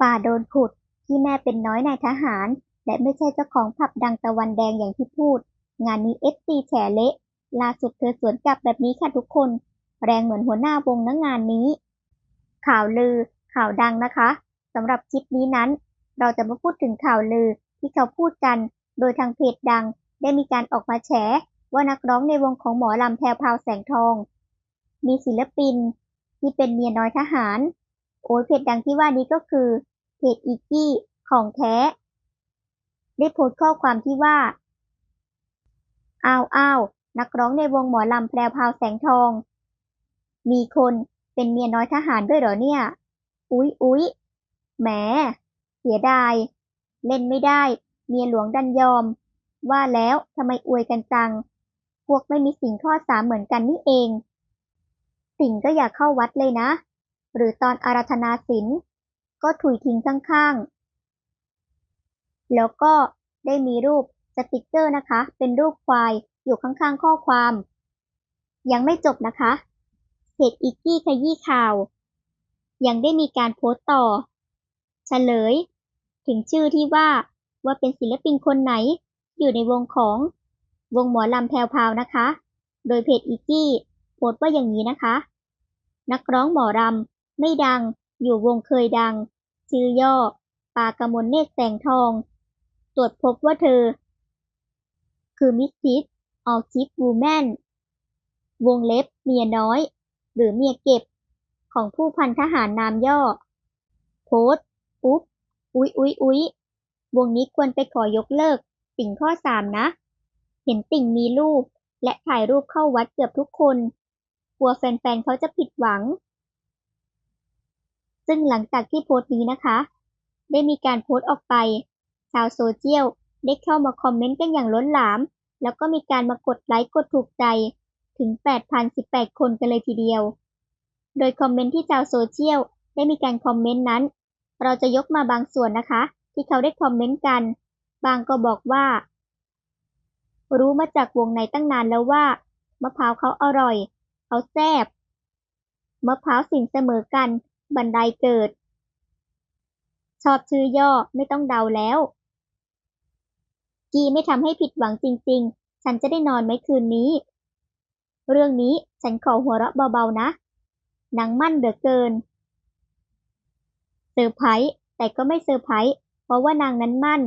ป่าโดนขุดที่แม่เป็นน้อยนายทหาร และไม่ใช่เจ้าของผับดังตะวันแดงอย่างที่พูด งานนี้เอฟซีแฉเละล่าสุดเธอสวนกลับแบบนี้ค่ะทุกคน แรงเหมือนหัวหน้าวงนะงานนี้ ข่าวลือ ข่าวดังนะคะสำหรับคลิปนี้นั้น เราจะมาพูดถึงข่าวลือที่เขาพูดกัน โดยทางเพจดัง ได้มีการออกมาแฉว่านักร้องในวงของหมอลำแพรวพาวแสงทอง มีศิลปิน ที่เป็นเมียน้อยทหาร โอ้ยเพจดังที่ว่านี้ก็คือเพจอีกี้ของแท้ ได้โพสต์ข้อความที่ว่า อ้าวอ้าวนักร้องในวงหมอลำแพรวพาวแสงทอง มีคนเป็นเมียน้อยทหารด้วยเหรอเนี่ย อุ๊ยอุ๊ยแหม เสียดาย เล่นไม่ได้ เมียหลวงดันยอม ว่าแล้วทำไมอวยกันจัง พวกไม่มีสิ่งข้อสามเหมือนกันนี่เอง สิ่งก็อย่าเข้าวัดเลยนะ หรือตอนอาราธนาศีลก็ถุยทิ้งข้างๆ แล้วก็ได้มีรูปสติกเกอร์นะคะ เป็นรูปควายอยู่ข้างๆ ข้อความ ยังไม่จบนะคะเพจอีกกี้ขยี้ข่าว ยังได้มีการโพสต์ต่อ เฉลย ถึงชื่อที่ว่าว่าเป็นศิลปินคนไหน อยู่ในวงของวงหมอลำแพรวพาวนะคะ โดยเพจอีกกี้โพสต์ว่าอย่างนี้นะคะ นักร้องหมอรำ ไม่ดัง อยู่วงเคยดัง ชื่อย่อ ปากมลเนตรแสงทอง ตรวจพบว่าเธอ คือมิสซิสออคิปวูแมน วงเล็บเมียน้อย หรือเมียเก็บ ของผู้พันทหารนามย่อ โพสต์ปุ๊บ อุ๊ยอุ๊ยอุ๊ยวงนี้ควรไปขอยกเลิกสิ่งข้อสามนะ เห็นติ่งมีรูป และถ่ายรูปเข้าวัดเกือบทุกคน กลัวแฟนๆเขาจะผิดหวัง ซึ่งหลังจากที่โพสต์นี้นะคะ ได้มีการโพสต์ออกไป ชาวโซเชียลได้เข้ามาคอมเมนต์กันอย่างล้นหลาม แล้วก็มีการมากดไลค์กดถูกใจถึง 8,018 คนกันเลยทีเดียว โดยคอมเมนต์ที่ชาวโซเชียลได้มีการคอมเมนต์นั้น เราจะยกมาบางส่วนนะคะ ที่เขาได้คอมเมนต์กัน บางก็บอกว่า รู้มาจากวงในตั้งนานแล้วว่ามะพร้าวเขาอร่อย เขาแซ่บมะพร้าวสินเสมอกัน บันไดเกิด ชอบชื่อย่อไม่ต้องเดาแล้ว กีไม่ทำให้ผิดหวังจริง ๆ ฉันจะได้นอนไหมคืนนี้ เรื่องนี้ฉันขอหัวเราะเบาๆนะหนังมั่นเหลือเกิน เซอร์ไพรส์แต่ก็ไม่เซอร์ไพรส์เพราะว่านางนั้นมั่น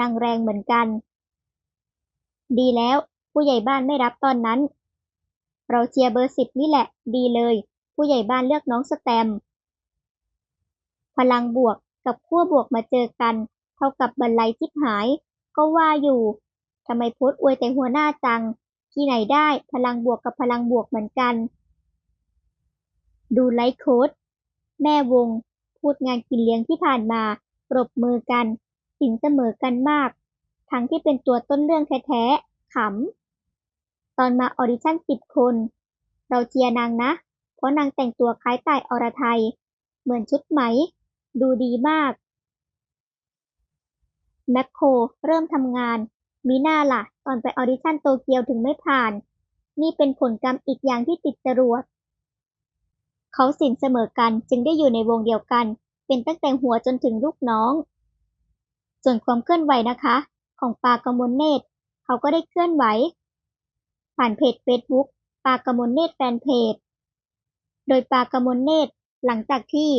นางแรงเหมือนกัน ดีแล้ว ผู้ใหญ่บ้านไม่รับตอนนั้น เราเชียร์เบอร์สิบนี่แหละ ดีเลย ผู้ใหญ่บ้านเลือกน้องสแตม พลังบวกกับขั้วบวกมาเจอกัน เท่ากับบรรลัยชิบหาย ก็ว่าอยู่ทำไมโพสอวยแต่หัวหน้าจัง ที่ไหนได้พลังบวกกับพลังบวกเหมือนกัน ดูไลฟ์โค้ดแม่วง พูดงานกินเลี้ยงที่ผ่านมาปรบมือกัน สินเสมอกันมาก ทั้งที่เป็นตัวต้นเรื่องแท้ๆขำ ตอนมาออดิชั่นสิบคน เราเชียร์นางนะ เพราะนางแต่งตัวคล้ายต่ายอรไทย เหมือนชุดไหม ดูดีมาก แมคโคร เริ่มทำงานมีหน้าล่ะ ตอนไปออดิชั่นโตเกียวถึงไม่ผ่าน นี่เป็นผลกรรมอีกอย่างที่ติดจรวด เขาสินเสมอกันจึงได้อยู่ในวงเดียวกัน เป็นตั้งแต่หัวจนถึงลูกน้อง ส่วนความเคลื่อนไหวนะคะ ของปากมลเนตร เขาก็ได้เคลื่อนไหว ผ่านเพจ Facebook ปากมลเนตรแฟนเพจ โดยปากมลเนตรหลังจากที่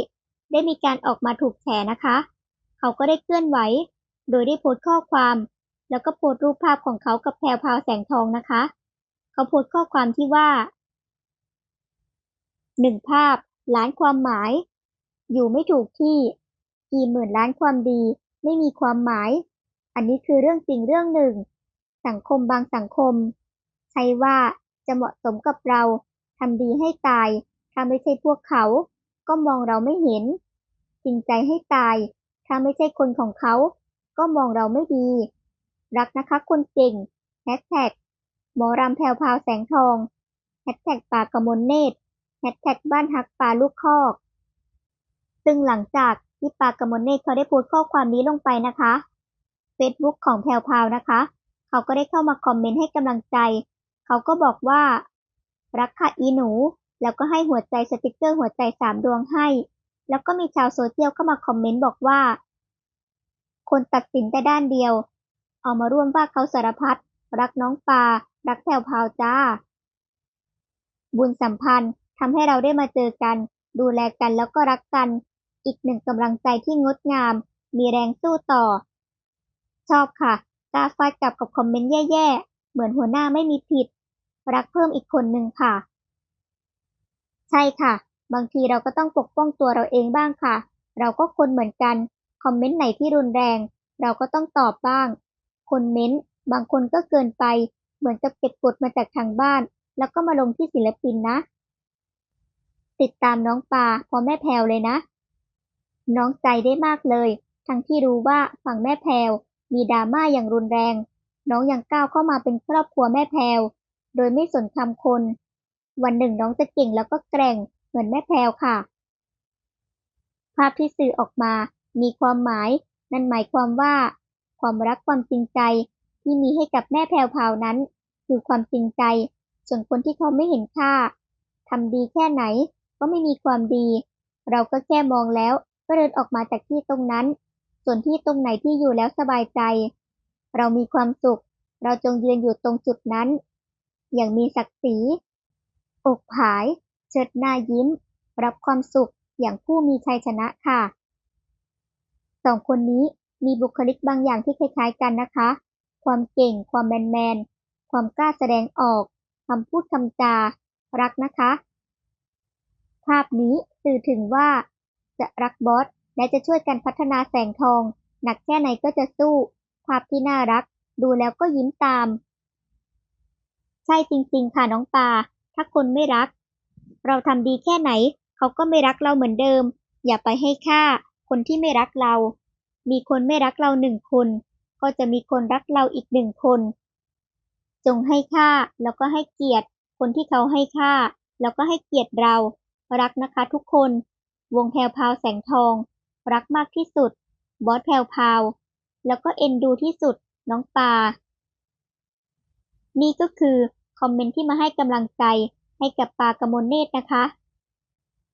ได้มีการออกมาถูกแฉนะคะ เขาก็ได้เคลื่อนไหว โดยได้โพสต์ข้อความ แล้วก็โพสต์รูปภาพของเขากับแพรวพาวแสงทองนะคะ เขาโพสต์ข้อความที่ว่าหนึ่งภาพ ล้านความหมาย อยู่ไม่ถูกที่ กี่หมื่นล้านความดี ไม่มีความหมาย อันนี้คือเรื่องจริงเรื่องหนึ่ง สังคมบางสังคมใช่ว่าจะเหมาะสมกับเราทำดีให้ตาย ถ้าไม่ใช่พวกเขา ก็มองเราไม่เห็น จริงใจให้ตาย ถ้าไม่ใช่คนของเขา ก็มองเราไม่ดี รักนะคะคนเก่งแฮชแท็กหมอรำแพวพาวแสงทองแฮชแท็กปากมลเนตรแฮชแท็กบ้านฮักปลาลูกคอก ซึ่งหลังจากที่ปากมลเนตรเขาได้โพสต์ข้อความนี้ลงไปนะคะ Facebook ของแพวพาวนะคะ เขาก็ได้เข้ามาคอมเมนต์ให้กำลังใจ เขาก็บอกว่า รักค่ะอีหนู แล้วก็ให้หัวใจสติกเกอร์หัวใจสามดวงให้ แล้วก็มีชาวโซเชียลเข้ามาคอมเมนต์บอกว่า คนตัดสินแต่ด้านเดียว เอามาร่วมว่าเขาสารพัด รักน้องปลา รักแถวพาวจ้า บุญสัมพันธ์ทำให้เราได้มาเจอกัน ดูแลกันแล้วก็รักกัน อีกหนึ่งกำลังใจที่งดงาม มีแรงสู้ต่อ ชอบค่ะกาฟาดกลับกับคอมเมนต์แย่ๆ เหมือนหัวหน้าไม่มีผิด รักเพิ่มอีกคนหนึ่งค่ะ ใช่ค่ะ บางทีเราก็ต้องปกป้องตัวเราเองบ้างค่ะ เราก็คนเหมือนกัน คอมเมนต์ไหนที่รุนแรง เราก็ต้องตอบบ้าง คนเม้นต์บางคนก็เกินไป เหมือนกับเก็บกดมาจากทางบ้าน แล้วก็มาลงที่ศิลปินนะ ติดตามน้องปาพอแม่แพวเลยนะ น้องใจได้มากเลย ทั้งที่รู้ว่าฝั่งแม่แพวมีดราม่าอย่างรุนแรง น้องยังก้าวเข้ามาเป็นครอบครัวแม่แพวโดยไม่สนคำคน วันหนึ่งน้องจะเก่งแล้วก็แกร่ง เหมือนแม่แพรวค่ะ ภาพที่สื่อออกมามีความหมาย นั่นหมายความว่า ความรักความจริงใจที่มีให้กับแม่แพรวพราวนั้น คือความจริงใจ ส่วนคนที่เขาไม่เห็นค่าทำดีแค่ไหนก็ไม่มีความดี เราก็แค่มองแล้วก็เดินออกมาจากที่ตรงนั้น ส่วนที่ตรงไหนที่อยู่แล้วสบายใจ เรามีความสุข เราจงยืนอยู่ตรงจุดนั้น อย่างมีศักดิ์ศรีอกผาย เชิดหน้ายิ้ม รับความสุขอย่างผู้มีชัยชนะค่ะ สองคนนี้มีบุคลิกบางอย่างที่คล้ายๆกันนะคะ ความเก่ง ความแมนแมนๆความกล้าแสดงออก คำพูดคำจา รักนะคะ ภาพนี้สื่อถึงว่า จะรักบอส และจะช่วยกันพัฒนาแสงทอง หนักแค่ไหนก็จะสู้ ภาพที่น่ารัก ดูแล้วก็ยิ้มตาม ใช่จริงๆค่ะน้องปา ถ้าคนไม่รัก เราทำดีแค่ไหน เขาก็ไม่รักเราเหมือนเดิม อย่าไปให้ค่า คนที่ไม่รักเรา มีคนไม่รักเราหนึ่งคน ก็จะมีคนรักเราอีกหนึ่งคน จงให้ค่าแล้วก็ให้เกียรติ คนที่เขาให้ค่า แล้วก็ให้เกียรติเรา รักนะคะทุกคน วงแพรวพาวแสงทอง รักมากที่สุด บอสแพรวพาว แล้วก็เอ็นดูที่สุด น้องปา นี่ก็คือคอมเมนต์ที่มาให้กำลังใจ ให้กับปากมลเนตรนะคะ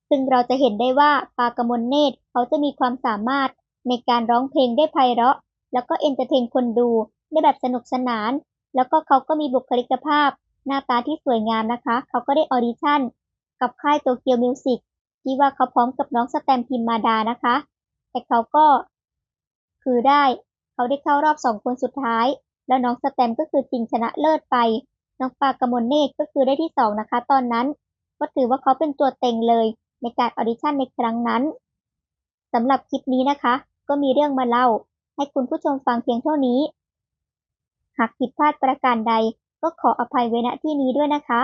ซึ่งเราจะเห็นได้ว่าปากมลเนตรเขาจะมีความสามารถในการร้องเพลงได้ไพเราะ แล้วก็เอนเตอร์เทนคนดูได้แบบสนุกสนาน แล้วก็เขาก็มีบุคลิกภาพ หน้าตาที่สวยงามนะคะ เขาก็ได้ออดิชั่น กับค่ายโตเกียวมิวสิกที่ว่าเขาพร้อมกับน้องสแตมพิมมาดานะคะ แต่เขาก็ คือได้ เขาได้เข้ารอบสองคนสุดท้าย แล้วน้องสแตมก็คือจริงชนะเลิศไป น้องปากมลเนตรก็คือได้ที่สองนะคะ ตอนนั้น ก็ถือว่าเขาเป็นตัวเต็งเลย ในการออดิชั่นในครั้งนั้นสำหรับคลิปนี้นะคะ ก็มีเรื่องมาเล่า ให้คุณผู้ชมฟังเพียงเท่านี้ หากผิดพลาดประการใด ก็ขออภัยไว้ณที่นี้ด้วยนะคะ